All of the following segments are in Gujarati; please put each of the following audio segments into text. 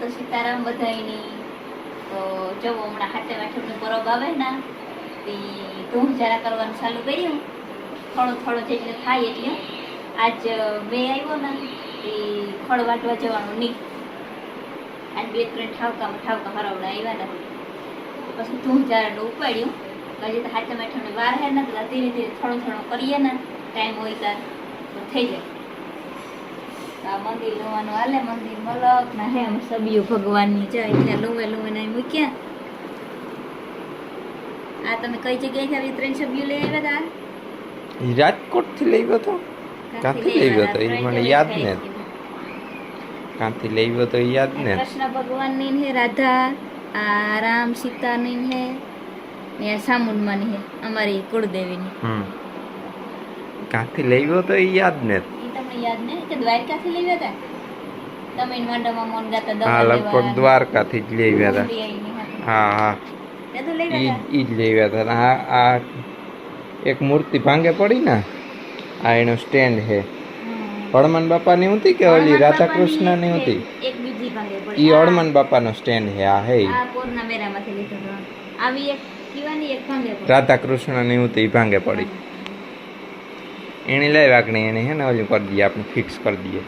તો સીતારામ બધાયની, તો જવો હમણાં હાથે વાઠમનું પરબ આવે ને તે ધૂમ જરા કરવાનું ચાલુ કર્યું. થોડું થોડું જેટલું થાય એટલે. આજ બે આવ્યો ને, એ ખળ વાટવા જવાનું નહીં આજ બે ત્રણ ઠાવકા ઠાવકા હરાવડા આવ્યા ને. પછી ધૂમ જરાનું ઉપાડ્યું. હજી તો હાથે માઠમની વાર હે ને ધીરે ધીરે થોડું થોડું કરીએ ને, ટાઈમ હોય ત્યારે, તો થઈ જાય. મંદિર લોવાનું હાલે મંદિર મલક ના હે સબિયું ભગવાનની જાય એટલે લુંવે લુંવે નહીં મૂક્યા. આ તમે કઈ જગ્યાએથી આવી ત્રણ સબિયું લઈ આવ્યા હતા રાજકોટથી લઈ તો? ક્યાંથી લઈ ગયો તો? ઈ મને યાદ ને. ક્યાંથી લઈ ગયો તો યાદ ને. કૃષ્ણ ભગવાનની હે રાધા આ રામ સીતાની હે ને આ સામુંડમાંની હે અમારી કુળદેવીની. હમ. ક્યાંથી લઈ ગયો તો યાદ ને. ઈ યાદ ને કે દ્વારકાથી લઈ ગયા હતા? તમે માંડવામાં મોન ગાતા દવા હા લગભગ. દ્વારકાથી જ લઈ ગયા હતા. હા હા. તે તો લઈ ગયા ઈ જ લઈ ગયા હતા. આ આ એક મૂર્તિ ભાંગે પડી ને આ એનો સ્ટેન્ડ છે. હળમન બાપાની હતી કે ઓલી રાધા કૃષ્ણની હતી એક બીજી ભાંગે પડી. ઈ હળમાન બાપાનો સ્ટેન્ડ છે આ હે. આ પોરના મેરામાંથી લીધો આવી એક કીવાની એક ભાંગે પડી. રાધા કૃષ્ણની હતી ભાંગે પડી. એની લઈ વાગણી એને હે ને ઓલું કરી દઈએ આપણે ફિક્સ કરી દઈએ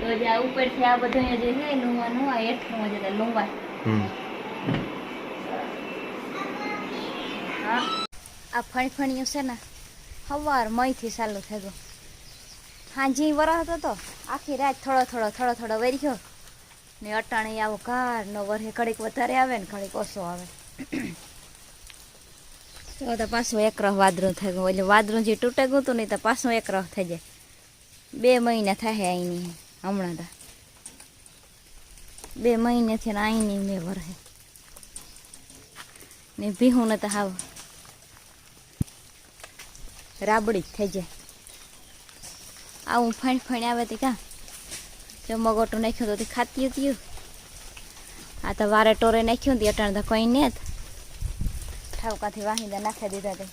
તો જે આ ઉપરથી આ બધું જે છે લુંવાનું આ હેઠનું જે લુંવા આ ફણફણિયું છે ને સવાર મઈથી ચાલુ થઈ ગયું. હાંજી વરસ હતો આખી રાત થોડો થોડો થોડો થોડો વર્યો ને અટાણે આવો કાર નો વરહે ઘડીક વધારે આવે ને ઘડીક ઓછો આવે. તો તો પાછું એક રહ વાદળું થઈ ગયું. એટલે વાદળું જે તૂટે ગયું હતું નહીં તો પાછું એક રહ થઈ જાય. બે મહિના થાય અહીંની હમણાં તો. બે મહિનેથી ને અહીંની મેં વરહે. ને ભીહું ને તો હાવ રાબડી જ થઈ જાય. આવું ફાઈન ફાઈન આવે તે કાં જો મગોટું નાખ્યું તો તે ખાતી હતી. આ તો વારે ટોરે નાખ્યું હતી અટાણ તો કંઈ ને જ ઠાવકાથી વાહિંદા નાખી દીધા તે.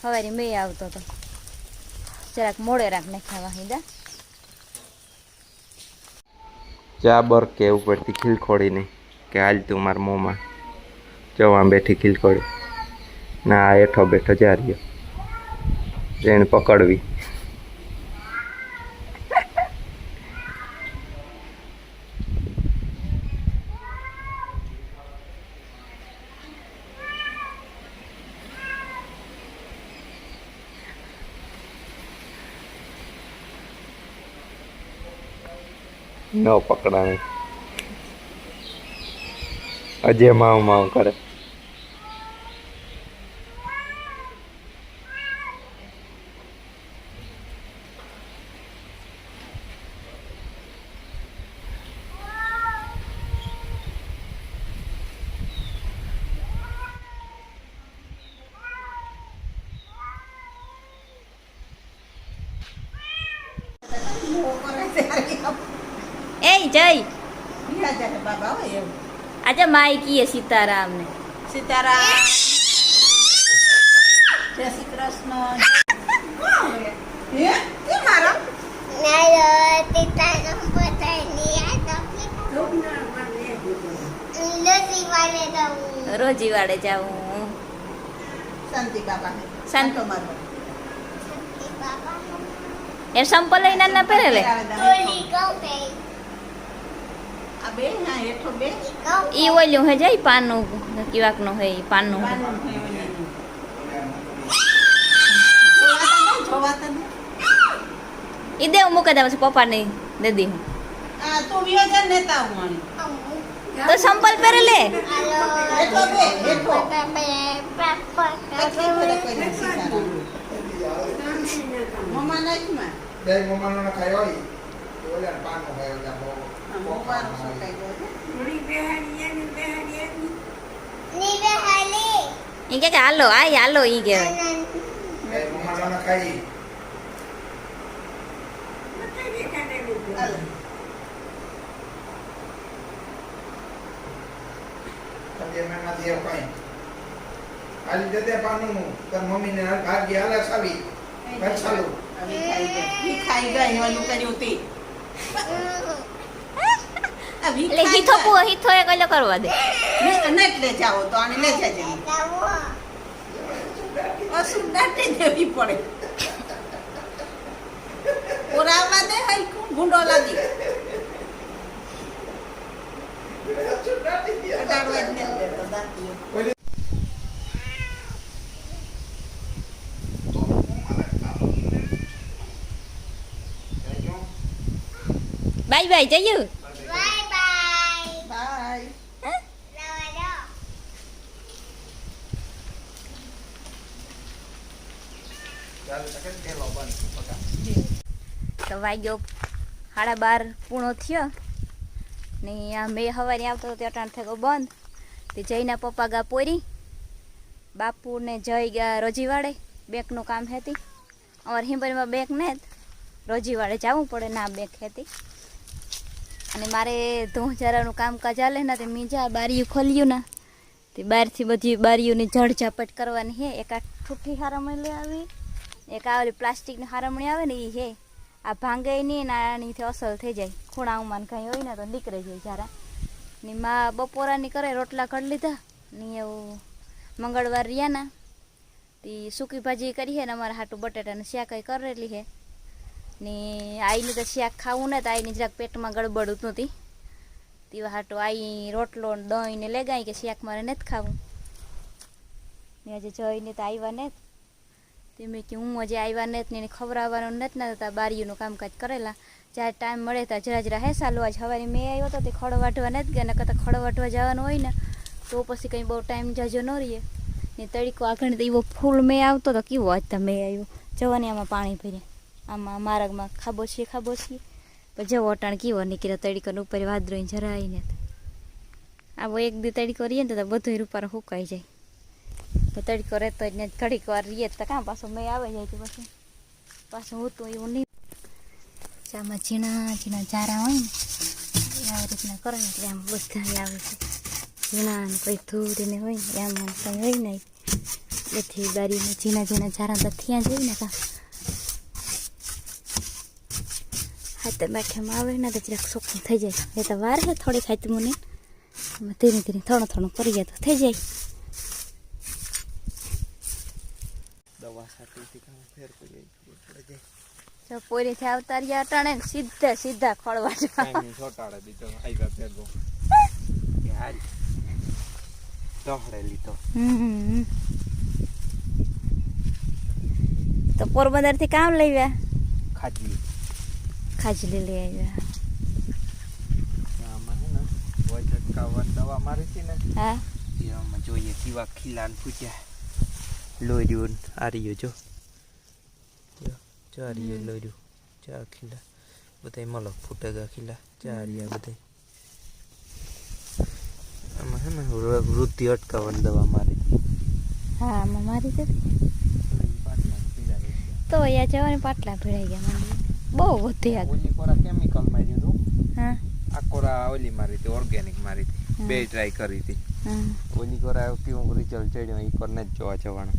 સવારે મેં આવતો હતો જરાક મોડે રાખ નાખ્યા વાહિંદા. ચા બર કે ઉપરથી ખીલખોડીને કે હાલ તું મારા મોંમાં. જવા બેઠી ખીલખોડી ના હેઠો બેઠો જા રહ્યો. એને પકડવી. ન પકડાણી અજય માવ માવ કરે એ જય. બાબા આજે માય કીએ સીતારામ ને સીતારામ. જય શ્રી કૃષ્ણ. હે? રોજી વાડે જાઉં. શાંતિ બાબા. શાંત. મારો. એ સંપલ લઈને ના પહેરે લે? ઈ ઓલ્યું હે જાય પાનનું કિવાકનું હે ઈ પાનનું હે. બાનું હોય ઓલી. જોવાતા નહીં, જોવાતા નહીં. ઈ દેવ મૂકે દે પછી પપ્પા ને દે દી હું આ તું વિયો જા નેતા હું તો સંપલ પહેરે લે હેઠો બે હેઠો તકલીફ પડે કોઈને સીતારામ. મમ્મા નાખમાં બે મમ્માનો ના ખાયો હોય ઓલા પાનો ખાયો ઓલા બહુ હા, મમ્માનું શું કઈ ગયું ઈ કે કે હાલો આય હાલો ઈ કહેવાય બે મમ્માનો ના ખાઈ હાલો. તબે મેં ના દેવ કાઈ આલી દે દે પાનું તાર મમ્મીને ભાગ્ય હાલે સાવી કઈ ચાલુ હવે ખાઈ ગઈ. ઈ ખાઈ ગઈ ઓલું કર્યું તે આ વી એટલે ખાઈ હીથો જાય. પૂ હીથો એક ઓલો કરવા દે. ને- ને જ લે જાઓ તો આને લે જજે. અસુર દાટી દેવી પડે. પુરાવા દે હલકું ભૂંડો લાગી અડાડવા જ નથી દેતો દાંતીઓ. Bye bye. જયું બાય તો વાગ્યો સાડા બાર પૂણો થયો ને આ મેં સવારે આવતો હતો ત્યાં ટાણ થયો બંધ. તે જયના પપ્પા ગા પોરી બાપુ ને જય ગયા રોજીવાડે બેંકનું કામ હતી. અમારે હિંબરીમાં બેંક ને રોજીવાડે જવું પડે ના બેંક હતી. અને મારે ધૂં જરાનું કામકાજ ચાલે ને તે મીજા બારીયું ખોલ્યું ને તે બહારથી બધી બારીઓની જડ ઝાપટ કરવાની હે. એક આ ઠૂઠી હારમણી આવી, એક આ ઓલી પ્લાસ્ટિકની હારમણી આવે ને એ હે. આ ભાંગે નહીં ને આનીથી અસલ થઈ જાય. ખૂણાઓમાં કંઈ હોય ને તો નીકળી જાય જરા ને માં બપોરાની કરે, રોટલા કરી લીધા. ને એવું મંગળવાર રહ્યા ના, તે સૂકી ભાજી કરી હે ને અમારે હાટું બટેટાને શાક કરેલી હે. ને આઈને તો શાક ખાવું ને તો આઈને જરાક પેટમાં ગડબડ નહોતી તેવા હાટો આઈ રોટલો દહીં ને લેગાઈ કે શાક મારે નથી ખાવું. ને આજે જઈને તો આવ્યા ને તે મેં કે હું આજે આવ્યા ને ને એને ખવડાવવાનું નથી, ને તો બારીઓનું કામકાજ કરેલા. જ્યારે ટાઈમ મળે ત્યાં જરા જરા હે સાલું આજ સવારે મેં આવ્યો તો તે ખડો વાટવા નથી ગયા ને કરતાં ખડો વાટવા જવાનું હોય ને, તો પછી કંઈ બહુ ટાઈમ જાજો ન રહીએ. ને તડીકો આગળ તો એવો ફૂલ મેં આવતો તો કેવો આજ તો મેં આવ્યો જવાની આમાં પાણી ભર્યા. આમાં માર્ગમાં ખાબો છીએ ખાબો છીએ પછી ઓટાણ કેવો નીકળ્યો તડીકોને ઉપર વાદરોઈને જરાય ને આવો એક દી તડીકો રહીએ ને તો બધું રૂપાર હુકાઈ જાય. તો તડકો રહેતો જ ને ઘડીક વાર રહીએ તો કાં પાછું મેં આવે જાય તો પછી પાછું હું તો એવું નહીં. આમાં ઝીણા ઝીણા ચારા હોય ને આવી રીતના કરે ને એટલે આમ બધા આવે છે. ઝીણા ને કોઈ ધૂળને હોય ને આમાં કંઈ હોય નહીં. એથી બારીમાં ઝીણા ઝીણા ચારા તો થયા જઈને કાં. હાથે બેઠામાં આવે ને તો જરાક સોખું થઈ જાય. એ તો વાર છે થોડી હાથ મને. ધીરે ધીરે થોડું થોડું કરીએ તો થઈ જાય. આવતા રહ્યા અટાણે સીધા સીધા ખોળવા છોટાડે દીધો આવ્યા પેલો દોહડે લીધો. તો પોરબંદરથી કામ લઈ ગયા ખાજી ખાજલી લઈ આવ્યા દવા મારી હતી ને હા? એમાં જોઈએ કેવા ખીલા ને ફૂટ્યા લોર્યું આ જો. આ લોર્યું ચાર ખીલા. બધા મલક ફૂટેગા ખીલા ચાર રહ્યા બધા આમાં હે ને વૃ- વૃદ્ધિ અટકાવવાની દવા મારી. હા આમાં મારી તો અહીંયા જવાની પાટલા ભીડાઈ ગયા માંડી બહુ વધી આગળ ઓલી કોરા કેમિકલ માર્યું હતું. હા. આ કોરા ઓલી મારી હતી ઓર્ગેનિક મારી હતી. બે ટ્રાય કરી હતી. ઓલી કોરા કેવું રિઝલ્ટ ચડ્યો એ કોર જ જોવા જવાનું.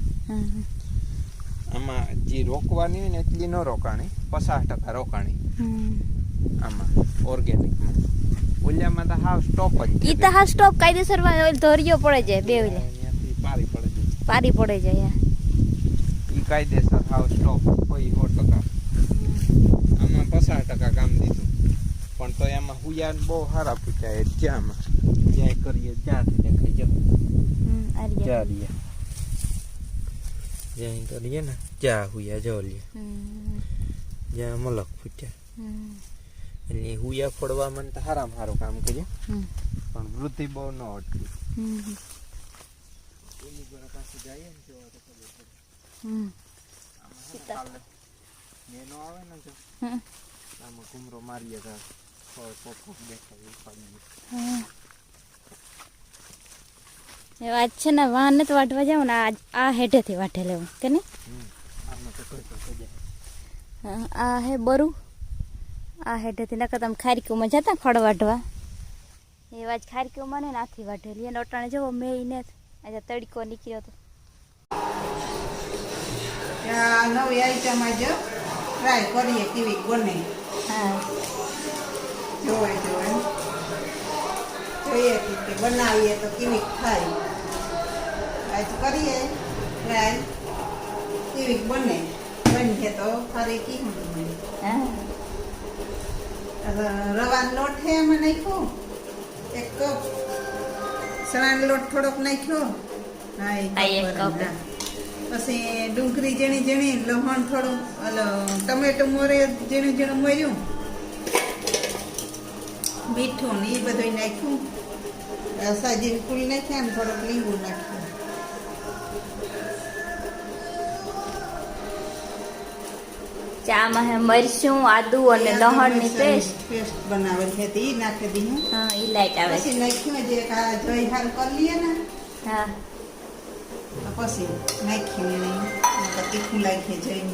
આમાં જે રોકવાની હોય ને એટલી ન રોકાણી. પચાસ ટકા રોકાણી. હમ. આમાં ઓર્ગેનિકમાં ઓલિયામાં તો હાવ સ્ટોપ જ એ તો હા સ્ટોપ કાયદેસર ધોરિયો પડે જાય બે ઓલે. પારી પડે છે. પારી પડે જાય એ કાયદેસર હાવ સ્ટોપ કોઈ સો ટકા આમાં પચાસ ટકા કામ દીધું પણ તો એમાં હુયાન બહુ સારા પૂછાય જ્યાંમાં જ્યાં કરીએ ત્યાંથી જાવ હમ, આ જ્યાં રીએ. કરીએ ને જ્યાં હુયા જો લે જ્યાં મલક હમ, એટલે હુયા ફોડવામાં તો સારામાં સારું કામ કરીએ. પણ વૃદ્ધિ બહુ ન અટકી. આમાં આવે ને જો. ઘૂમરો મારીએ તો એ વાત છે ને વાહન જ વાટવા જાવ ને આ હેઠેથી વાટે લેવું કે નહીં? આ હે બરુ. આ હેઠેથી નકર તમે ખારીકુમાં જતા ફળ વાટવા. એ વાત ખારીકુમાં ને નાથી વાટેલી. એને અટાણે જવો મેં એને આજે તડકો નીકળ્યો તો. નવી આઈટમ આજે ટ્રાય કરીએ કેવી બને. હા. જોવાય જોવાય જોઈએ કે બનાવીએ તો કેવી થાય. આજ કરીએ ટ્રાય. કેવી બને બનશે તો ફરી કેવું બને. રવાનો લોટ છે એમાં નાખ્યો? એક કપ. ચણાનો લોટ થોડોક નાખ્યો. હા એક કપ. પછી ડુંગળી જેણી જેણી લસણ થોડું ઓલો ટમેટું મોરે જેણું જેણું મોર્યું મીઠું ને એ બધું નાખ્યું. સાજી ફૂલ નાખ્યા ને થોડુંક લીંબુ નાખ્યું. ચામાં હે મરચું આદુ અને લહણની પેસ્ટ. પેસ્ટ બનાવેલી છે એ નાખી દીધું. હા ઈ લાઈટ આવે પછી નાખ્યું જે કા જોઈ હાલ કરી લઈએ ને હા. પછી નાખ્યું નહીંતર તીખું લાગીએ જઈને.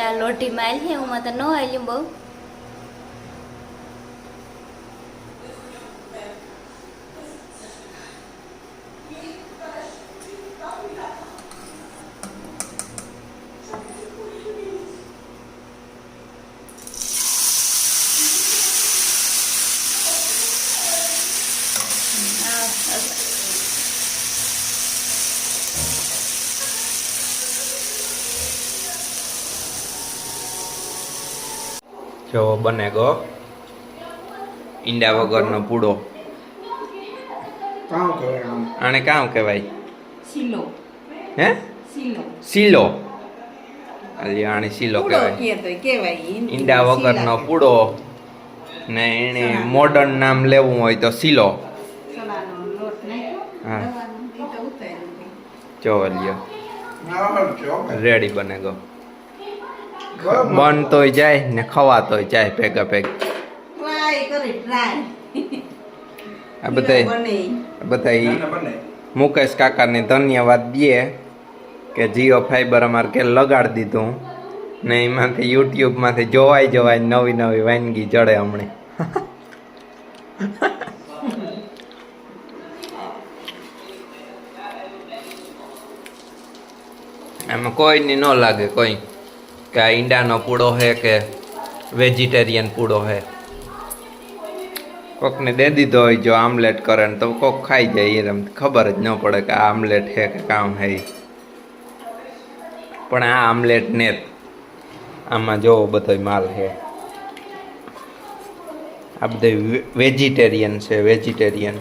હા. ચા લોટી માલ છે હું તો ન આલ્યું બહુ જો બને ગો. ઈંડા વગરનો પૂડો. આને કામ કહેવાય? શીલો. હે? સીલો અલી આને શીલો કહેવાય. ઈંડા વગરનો પૂડો. ને એને. મોડર્ન નામ લેવું હોય તો નાખ્યો. હા. જો લ્યો. રેડી બને ગો. બનતોય જાય ને ખવાતોય જાય ભેગા ભેગ. ટ્રાય કરી ટ્રાય. આ બધા. બધા. મુકેશ કાકાને ધન્યવાદ દઈએ કે જીઓ ફાઈબર અમારે કે લગાડી દીધું. ને એમાંથી યુટ્યુબમાંથી જોવાય જોવાય નવી નવી વાનગી જડે હમણે. એમાં કોઈની ન લાગે કોઈ. કે આ ઈંડાનો પૂડો છે કે વેજીટેરિયન પૂડો છે કોકને દે દીધો હોય જો આમલેટ કરે ને તો કોક ખાઈ જાય એમ ખબર જ ન પડે કે આ આમલેટ છે કે કામ છે પણ આ આમલેટ ને. આમાં જોવો બધો માલ છે આ બધે વેજીટેરિયન છે, વેજીટેરિયન.